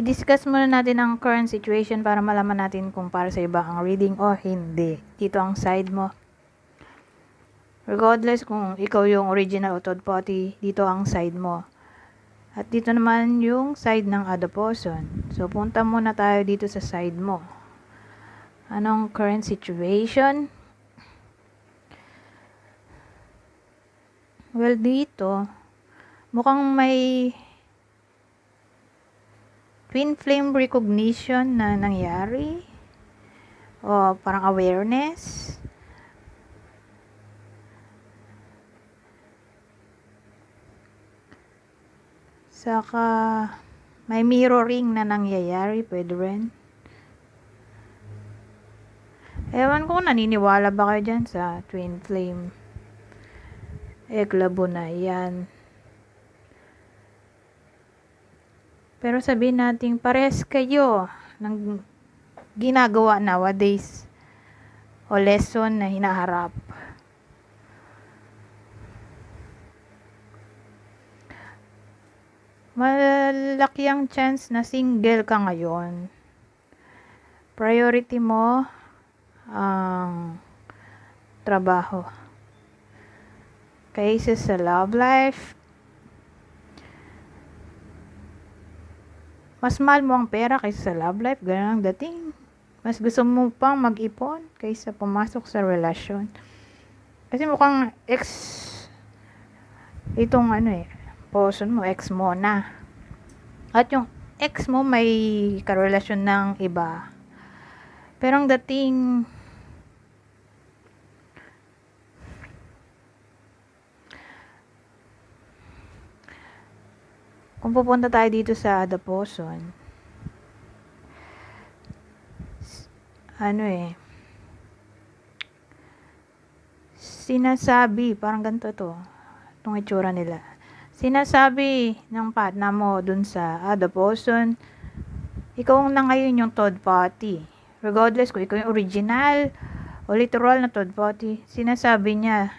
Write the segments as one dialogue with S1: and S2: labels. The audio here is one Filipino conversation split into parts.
S1: I-discuss muna natin ang current situation para malaman natin kung para sa iba ang reading o hindi. Dito ang side mo. Regardless kung ikaw yung original o third party, dito ang side mo. At dito naman yung side ng other person. So, punta muna tayo dito sa side mo. Anong current situation? Well, dito, mukhang may twin flame recognition na nangyari. O parang awareness. Saka may mirroring na nangyayari, pwede rin. Ewan ko naniniwala ba kayo dyan sa twin flame. Eklabo na yan. Pero sabihin natin, pares kayo ng ginagawa nowadays o lesson na hinaharap. Malaki ang chance na single ka ngayon. Priority mo ang trabaho. Kaysa sa love life, mas mahal mo ang pera kaysa sa love life, ganun ang dating. Mas gusto mo pang mag-ipon kaysa pumasok sa relasyon. Kasi mukhang ex, itong ano eh, person mo, ex mo na. At yung ex mo may karelasyon ng iba. Pero ang dating, kung pupunta tayo dito sa The Poson, ano eh, sinasabi, parang ganito to, itong itsura nila. Sinasabi ng partner mo dun sa ah, The Poson, ikaw na ngayon yung third party. Regardless kung ikaw yung original o literal na third party, sinasabi niya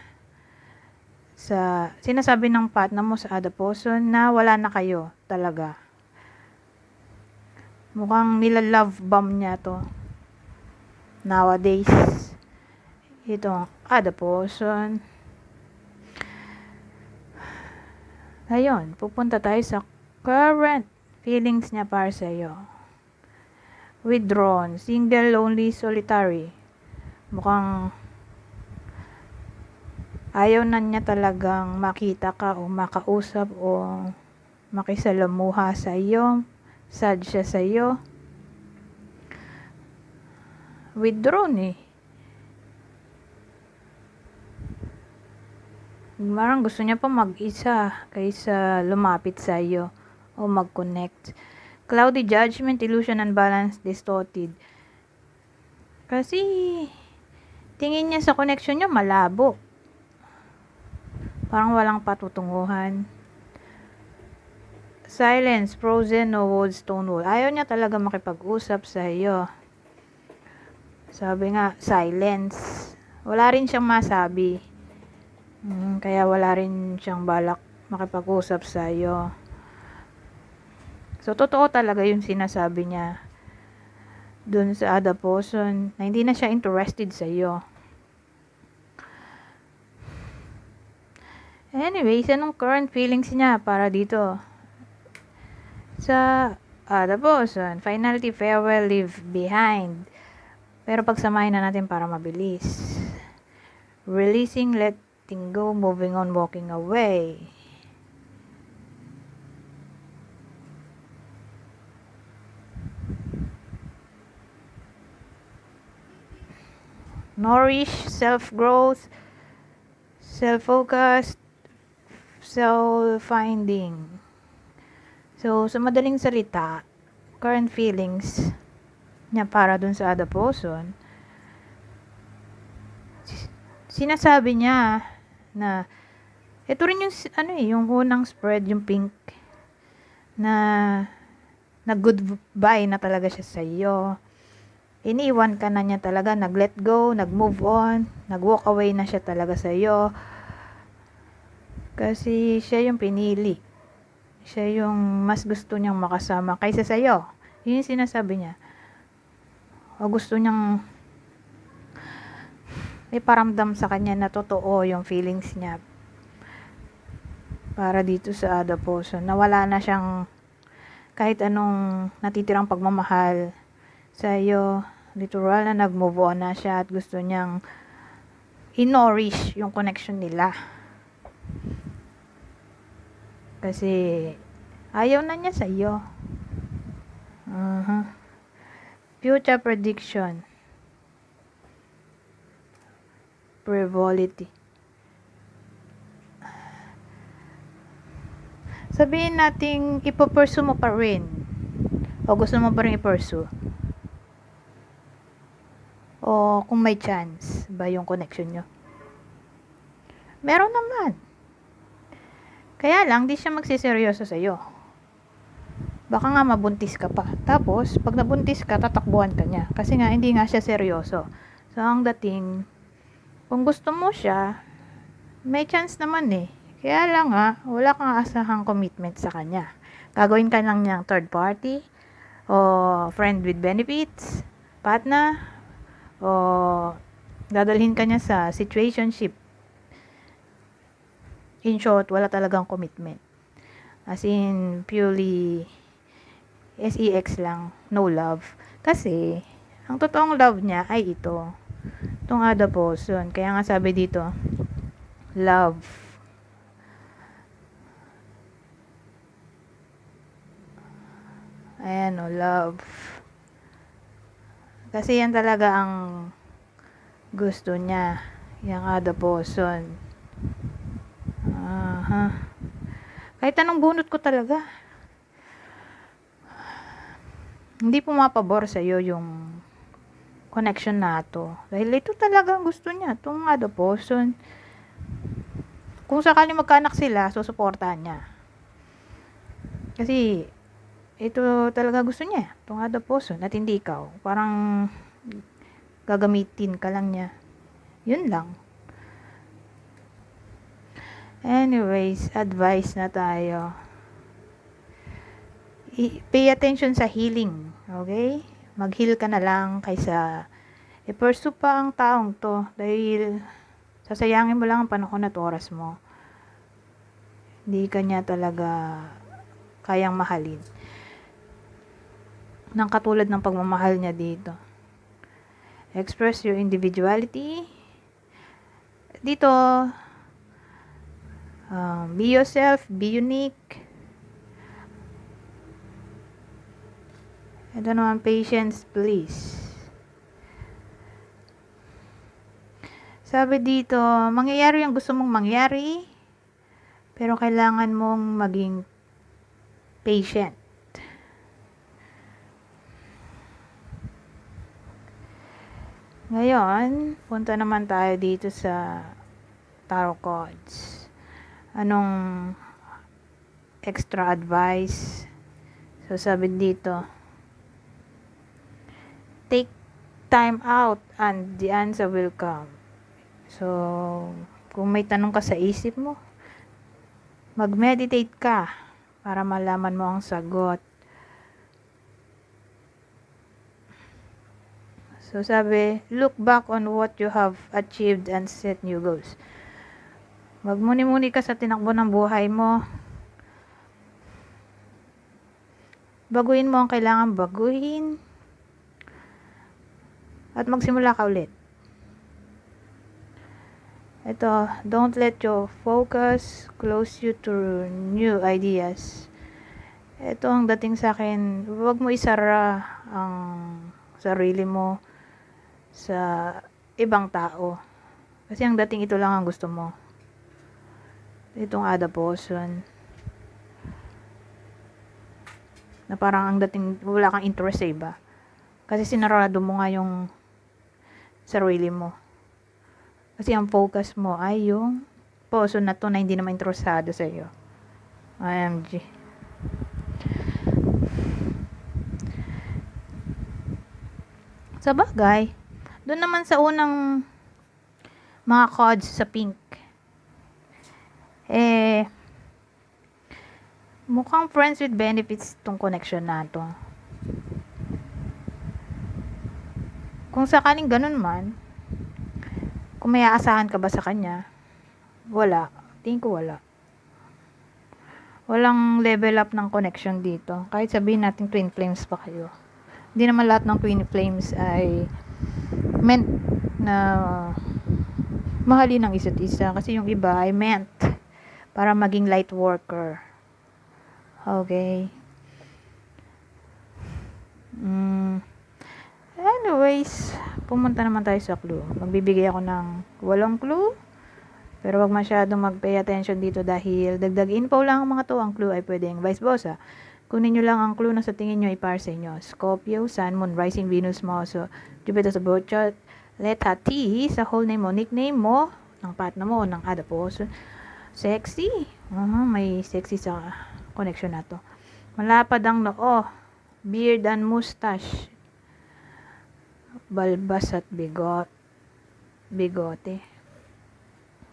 S1: sa sinasabi ng partner mo sa other person na wala na kayo talaga. Mukhang nila-love bomb niya to nowadays. Itong other person. Ayun, pupunta tayo sa current feelings niya para sa iyo. Withdrawn, single, lonely, solitary. Mukhang ayaw na niya talagang makita ka o makausap o makisalamuha sa iyo. Sad siya sa iyo. Withdrawn eh. Marang gusto niya pa mag-isa kaysa lumapit sa iyo o mag-connect. Cloudy judgment, illusion, unbalance, distorted. Kasi tingin niya sa connection niya malabo. Parang walang patutunguhan. Silence, frozen, no words, stone wall. Ayaw niya talaga makipag-usap sa iyo. Sabi nga, silence. Wala rin siyang masabi. Mm, kaya wala rin siyang balak makipag-usap sa iyo. So, totoo talaga yung sinasabi niya dun sa other person na hindi na siya interested sa iyo. Anyways, anong current feelings niya para dito? Sa other person, finality, farewell, leave behind. Pero pagsamahin na natin para mabilis. Releasing, letting go, moving on, walking away. Nourish, self-growth, self-focused, self-finding. So, sa madaling salita, current feelings niya para dun sa other person, sinasabi niya na ito rin yung ano eh, yung unang spread, yung pink na na goodbye na talaga siya sa iyo. Iniwan ka na niya talaga, nag-let go, nag-move on, nag-walk away na siya talaga sa iyo. Kasi siya yung pinili Siya yung mas gusto niyang makasama kaysa sa'yo. Yun yung sinasabi niya. O gusto niyang iparamdam sa kanya na totoo yung feelings niya para dito sa person. Nawala na siyang kahit anong natitirang pagmamahal sa iyo. Literal na nag-move on na siya at gusto niyang inorish yung connection nila. Kasi ayaw na niya sa iyo. uh Future prediction. Frivolity. Sabihin nating ipopursue mo pa rin. O gusto mo pa rin ipursue. O kung may chance ba yung connection nyo. Meron naman. Kaya lang, di siya magsiseryoso sa'yo. Baka nga mabuntis ka pa. Tapos, pag nabuntis ka, tatakbuhan ka niya. Kasi nga, hindi nga siya seryoso. So, ang dating, kung gusto mo siya, may chance naman eh. Kaya lang nga, wala kang asahang commitment sa kanya. Gagawin ka lang niyang third party, o friend with benefits, partner, o dadalhin ka niya sa situationship. In short, wala talagang commitment. As in, purely SEX lang, no love. Kasi, ang totoong love niya ay ito. Itong other person. Kaya nga sabi dito, love. Ayan o, love. Kasi yan talaga ang gusto niya. Yung other person. Aha. Kahit anong bunot ko talaga. Hindi pumapabor sa iyo yung connection na to. Dahil ito talaga ang gusto niya. Itong person. Kung sakali magkanak sila, susuportahan niya. Kasi, ito talaga gusto niya. Itong person at hindi ikaw. Parang gagamitin ka lang niya. Yun lang. Anyways, advice na tayo. I- pay attention sa healing. Okay? Mag-heal ka na lang kaysa i-pursue pa ang taong to dahil sasayangin mo lang ang panahon at oras mo. Hindi ka niya talaga kayang mahalin. Nang katulad ng pagmamahal niya dito. Express your individuality. Dito, um, be yourself, be unique. Ito naman, patience, please. Sabi dito, mangyayari yung gusto mong mangyari, pero kailangan mong maging patient. Ngayon, punta naman tayo dito sa tarot cards. Anong extra advice? So, sabi dito, take time out and the answer will come. So, kung may tanong ka sa isip mo, mag-meditate ka para malaman mo ang sagot. So, sabi, look back on what you have achieved and set new goals. Magmuni-muni ka sa tinakbo ng buhay mo. Baguhin mo ang kailangan baguhin. At magsimula ka ulit. Ito, don't let your focus close you to new ideas. Ito ang dating sa akin, huwag mo isara ang sarili mo sa ibang tao. Kasi ang dating ito lang ang gusto mo. Itong other person. Na parang ang dating wala kang interest sa iba. Kasi sinarado mo nga yung sarili mo. Kasi ang focus mo ay yung person na to na hindi naman interesado sa iyo. IMG. Sa bagay, doon naman sa unang mga cards sa pink, eh, Mukhang friends with benefits tong connection na to. Kung sakaling ganun man, kung may aasahan ka ba sa kanya, wala. Tingin ko wala. Walang level up ng connection dito. Kahit sabihin natin twin flames pa kayo. Hindi naman lahat ng twin flames ay meant na mahalin ng isa't isa. Kasi yung iba ay meant para maging light worker. Okay. Mm. Anyways, pumunta naman tayo sa clue. Magbibigay ako ng walong clue. Pero wag masyadong mag-pay attention dito dahil dagdag info lang ang mga to. Ang clue ay pwedeng vice versa. Kunin nyo lang ang clue na sa tingin nyo ay para sa inyo. Scorpio, Sun, Moon, Rising, Venus mo. So, Jupiter sa birth chart. Letter T sa whole name mo, nickname mo, ng partner mo, ng person. Sexy. Uh, may sexy sa connection na to. Malapad ang noo. Beard and mustache. Balbas at bigot. Bigote.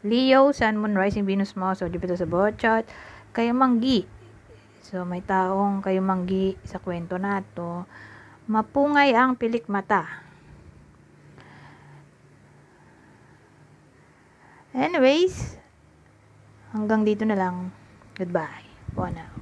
S1: Leo, Sun, Moon, Rising, Venus mo. So, Jupiter sa birth chart. Kayo manggi. So, may taong kayo manggi sa kwento na to. Mapungay ang pilik mata. Anyways, hanggang dito na lang. Goodbye. Now.